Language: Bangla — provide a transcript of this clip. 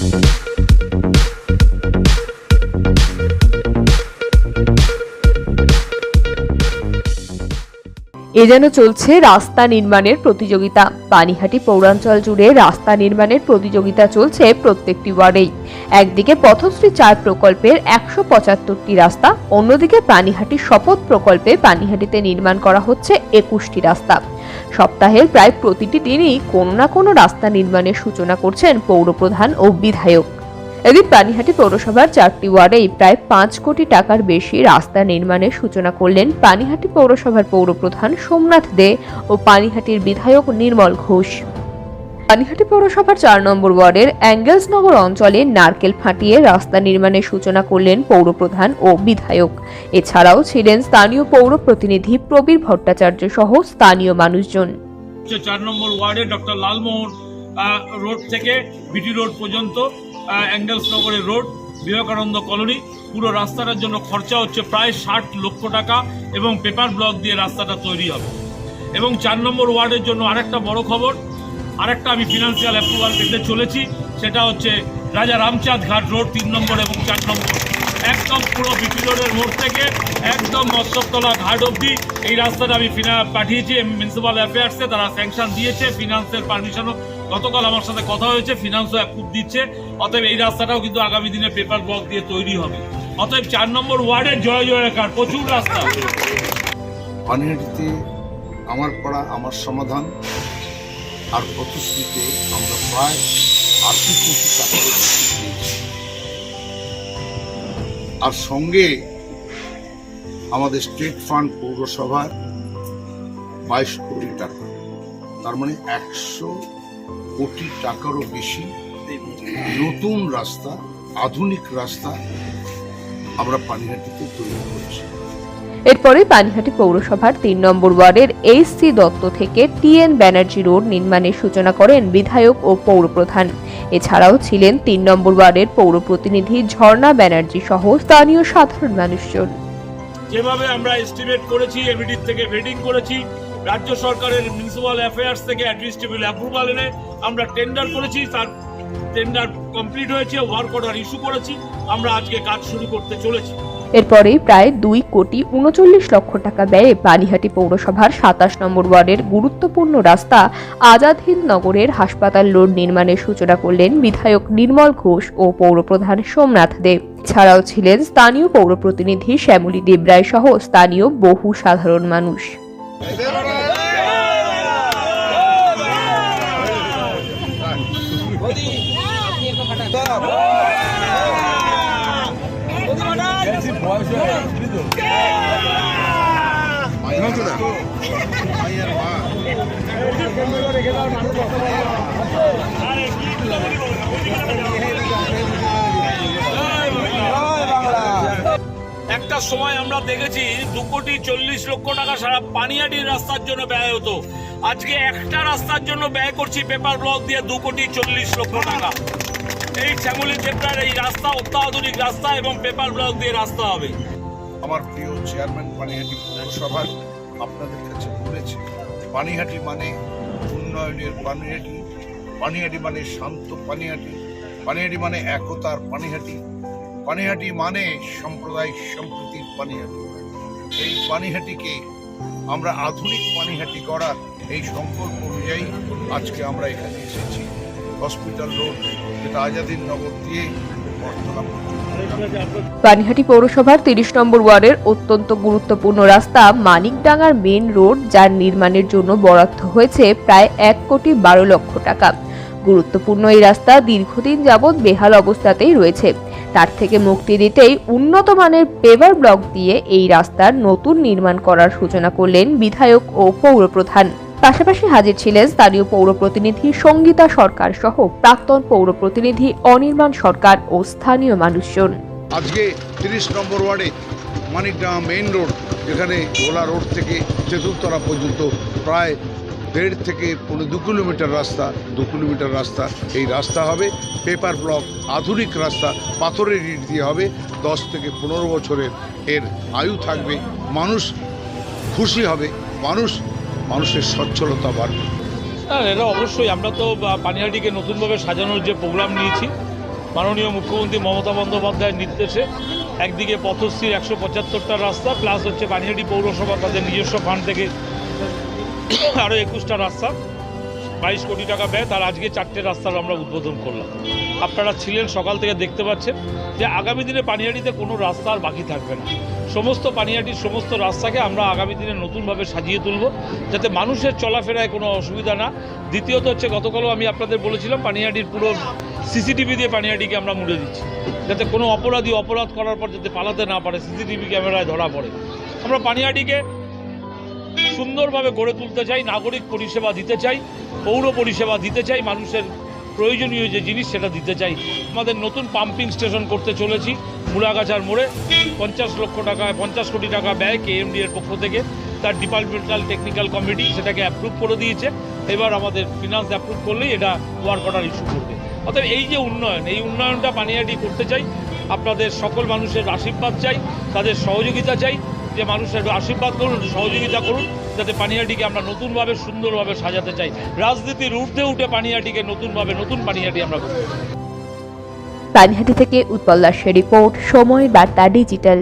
এ যেন চলছে রাস্তা নির্মাণের প্রতিযোগিতা। পানিহাটি পৌরাঞ্চল জুড়ে রাস্তা নির্মাণের প্রতিযোগিতা চলছে প্রত্যেকটি ওয়ার্ডেই। একদিকে পথশ্রী চার প্রকল্পের একশো পঁচাত্তরটি রাস্তা, অন্যদিকে পানিহাটি শপথ প্রকল্পে পানিহাটিতে নির্মাণ করা হচ্ছে একুশটি রাস্তা। সপ্তাহের প্রায় প্রতিটি দিনই কোনো না কোনো রাস্তা নির্মাণের সূচনা করছেন পৌরপ্রধান ও বিধায়ক। এদিন পানিহাটি পৌরসভার চারটি ওয়ার্ডেই প্রায় পাঁচ কোটি টাকার বেশি রাস্তা নির্মাণের সূচনা করলেন পানিহাটি পৌরসভার পৌরপ্রধান সোমনাথ দে ও পানিহাটির বিধায়ক নির্মল ঘোষ। পানিহাটি পৌরসভার চার নম্বর ওয়ার্ডের অ্যাঙ্গেলসনগর অঞ্চলে নারকেল ফাটিয়ে রাস্তা নির্মাণের সূচনা করলেন পৌরপ্রধান ও বিধায়ক। এছাড়াও ছিলেন স্থানীয় পৌর প্রতিনিধি প্রবীর ভট্টাচার্য সহ স্থানীয় মানুষজন। চার নম্বর ওয়ার্ডে ডক্টর লালমোহন রোড থেকে বিটি রোড পর্যন্ত আহ, অ্যাঙ্গেলস নগরের রোড বিবেকানন্দ কলোনি। পুরো রাস্তাটার জন্য খরচা হচ্ছে প্রায় ষাট লক্ষ টাকা এবং পেপার ব্লক দিয়ে রাস্তাটা তৈরি হবে। এবং চার নম্বর ওয়ার্ডের জন্য আরেকটা বড় খবর আরেকটা আমি ফিনান্সিয়াল অ্যাপ্রুভাল পেতে চলেছি, সেটা হচ্ছে রাজা রামচাঁদ ঘাট রোড, তিন নম্বর এবং চার নম্বর। একদম পুরো বিপি রোডের মোড় থেকে একদম মস্তকতলা ঘাট অবধি এই রাস্তাটা আমি ফিনা, পাঠিয়েছি মিউনিসিপাল অ্যাফেয়ার্সে তারা স্যাংশন দিয়েছে ফিনান্সের পারমিশনও গতকাল আমার সাথে কথা হয়েছে ফিনান্সও অ্যাপ্রুভ দিচ্ছে, অতএব এই রাস্তাটাও কিন্তু আগামী দিনে পেপার ব্লক দিয়ে তৈরি হবে। অতএব চার নম্বর ওয়ার্ডের জয় জয়কার, প্রচুর রাস্তা। পানিহাটিতে আমার পড়া আমার সমাধান আর পথশ্রীতে আমরা প্রায় আশি কোটি টাকা আর সঙ্গে আমাদের স্টেট ফান্ড পৌরসভার বাইশ কোটি টাকা। তার মানে একশো কোটি টাকারও বেশি নতুন রাস্তা, আধুনিক রাস্তা আমরা পানিহাটিতে তৈরি করেছি। এরপরে পানিহাটি পৌরসভার তিন নম্বর ওয়ার্ডের এইচ সি দত্ত থেকে টিএন ব্যানার্জি রোড নির্মাণের সূচনা করেন বিধায়ক ও পৌরপ্রধান। এছাড়াও ছিলেন তিন নম্বর ওয়ার্ডের পৌর প্রতিনিধি ঝর্ণা ব্যানার্জি সহ স্থানীয় সাধারণ মানুষজন। যেভাবে আমরা এস্টিমেট করেছি এবিডির থেকে ভেটিং করেছি, রাজ্য সরকারের মিউনিসিপাল অ্যাফেয়ার্স থেকে অ্যাডমিনিস্ট্রেটিভ অ্যাপ্রুভাল এনে আমরা টেন্ডার করেছি, তার টেন্ডার কমপ্লিট হয়েছে ওয়ার্ক অর্ডার ইস্যু করেছি, আমরা আজকে কাজ শুরু করতে চলেছি। এরপরে প্রায় দুই কোটি উনচল্লিশ লক্ষ টাকা ব্যয়ে বালিহাটি পৌরসভার সাতাশ নম্বর ওয়ার্ডের গুরুত্বপূর্ণ রাস্তা আজাদ হিন্দ নগরের হাসপাতাল রোড নির্মাণের সূচনা করলেন বিধায়ক নির্মল ঘোষ ও পৌরপ্রধান সোমনাথ দেব ছাড়াও ছিলেন স্থানীয় পৌর প্রতিনিধি শ্যামলী দেবরায় সহ স্থানীয় বহু সাধারণ মানুষ। একটা সময় আমরা দেখেছি দু কোটি চল্লিশ লক্ষ টাকা সারা পানিয়াটির রাস্তার জন্য ব্যয় হতো। আজকে একটা রাস্তার জন্য ব্যয় করছি, পেপার ব্লক দিয়ে দু কোটি চল্লিশ লক্ষ টাকা। এই শ্যামলী চেপ্টার এই রাস্তা অত্যাধুনিক রাস্তা এবং পেপার ব্লক দিয়ে রাস্তা হবে। আমার প্রিয় চেয়ারম্যান পানিহাটি পৌরসভার আপনাদের কাছে বলেছে পানিহাটি মানে উন্নয়নের পানিহাটি পানিহাটি মানে শান্ত পানিহাটি পানিহাটি মানে একতার পানিহাটি পানিহাটি মানে সাম্প্রদায়িক সম্প্রীতির পানিহাটি এই পানিহাটিকে আমরা আধুনিক পানিহাটি করার এই সংকল্প অনুযায়ী আজকে আমরা এখানে এসেছি। হসপিটাল রোড, যেটা নগর দিয়ে পানিহাটি পৌরসভার তিরিশ নম্বর ওয়ার্ডের অত্যন্ত গুরুত্বপূর্ণ রাস্তা মানিকডাঙ্গার মেন রোড, যার নির্মাণের জন্য বরাদ্দ হয়েছে প্রায় এক কোটি বারো লক্ষ টাকা। গুরুত্বপূর্ণ এই রাস্তা দীর্ঘদিন যাবৎ বেহাল অবস্থাতেই রয়েছে। তার থেকে মুক্তি দিতেই উন্নত মানের পেভার ব্লক দিয়ে এই রাস্তার নতুন নির্মাণ করার সূচনা করলেন বিধায়ক ও পৌরপ্রধান। পাশাপাশি হাজির ছিলেন স্থানীয় পৌর প্রতিনিধি সঙ্গীতা সরকার সহ প্রাক্তন পৌর প্রতিনিধি অনির্বাণ সরকার ও স্থানীয় মানুষজন। আজকে তিরিশ নম্বর ওয়ার্ডে মানিকডাঙ্গা মেইন রোড, যেখানে গোলা রোড থেকে চতুর্তলা পর্যন্ত প্রায় দেড় থেকে পনেরো দু কিলোমিটার রাস্তা, দু কিলোমিটার রাস্তা। এই রাস্তা হবে পেপার ব্লক, আধুনিক রাস্তা, পাথরের ইট দিয়ে হবে। দশ থেকে পনেরো বছরের এর আয়ু থাকবে। মানুষ খুশি হবে, মানুষ মানুষের সচ্ছলতা বাড়বে। হ্যাঁ এটা অবশ্যই, আমরা তো পানিহাটিকে নতুনভাবে সাজানোর যে প্রোগ্রাম নিয়েছি, মাননীয় মুখ্যমন্ত্রী মমতা বন্দ্যোপাধ্যায়ের নির্দেশে, একদিকে পথশ্রীর একশো পঁচাত্তরটা রাস্তা, প্লাস হচ্ছে পানিহাটি পৌরসভা তাদের নিজস্ব ফান্ড থেকে আরও একুশটা রাস্তা। বাইশ কোটি টাকা ব্যয়, তার আজকে চারটে রাস্তার আমরা উদ্বোধন করলাম। আপনারা ছিলেন, সকাল থেকে দেখতে পাচ্ছেন যে আগামী দিনে পানিহাটিতে কোনো রাস্তা আর বাকি থাকবে না। সমস্ত পানিহাটির সমস্ত রাস্তাকে আমরা আগামী দিনে নতুনভাবে সাজিয়ে তুলব, যাতে মানুষের চলাফেরায় কোনো অসুবিধা না। দ্বিতীয়ত হচ্ছে, গতকালও আমি আপনাদের বলেছিলাম, পানিহাটির পুরো সিসিটিভি দিয়ে পানিহাটিকে আমরা মুড়ে দিচ্ছি। যাতে কোনো অপরাধী অপরাধ করার পর যাতে পালাতে না পারে, সিসিটিভি ক্যামেরায় ধরা পড়ে। আমরা পানিহাটিকে সুন্দরভাবে গড়ে তুলতে চাই, নাগরিক পরিষেবা দিতে চাই, পৌর পরিষেবা দিতে চাই, মানুষের প্রয়োজনীয় যে জিনিস সেটা দিতে চাই। আমাদের নতুন পাম্পিং স্টেশন করতে চলেছি, মুলাগাছার মোড়ে। পঞ্চাশ লক্ষ টাকা, পঞ্চাশ কোটি টাকা ব্যয় কেএমডি এর পক্ষ থেকে। তার ডিপার্টমেন্টাল টেকনিক্যাল কমিটি সেটাকে অ্যাপ্রুভ করে দিয়েছে। এবার আমাদের ফিনান্স অ্যাপ্রুভ করলেই এটা ওয়ার্ক অর্ডার ইস্যু করবে। অর্থাৎ এই যে উন্নয়ন, এই উন্নয়নটা পানিয়াটি করতে চাই। আপনাদের সকল মানুষের আশীর্বাদ চাই, তাদের সহযোগিতা চাই। যে মানুষের আশীর্বাদ করুন সহযোগিতা করুন, যাতে পানিয়াটিকে আমরা নতুনভাবে, সুন্দরভাবে সাজাতে চাই। রাজনীতির ঊর্ধ্বে উঠে পানিয়াটিকে নতুনভাবে, নতুন পানিয়াটি আমরা পানিহাটি থেকে উৎপল দাসের রিপোর্ট, সময় বার্তা ডিজিটাল।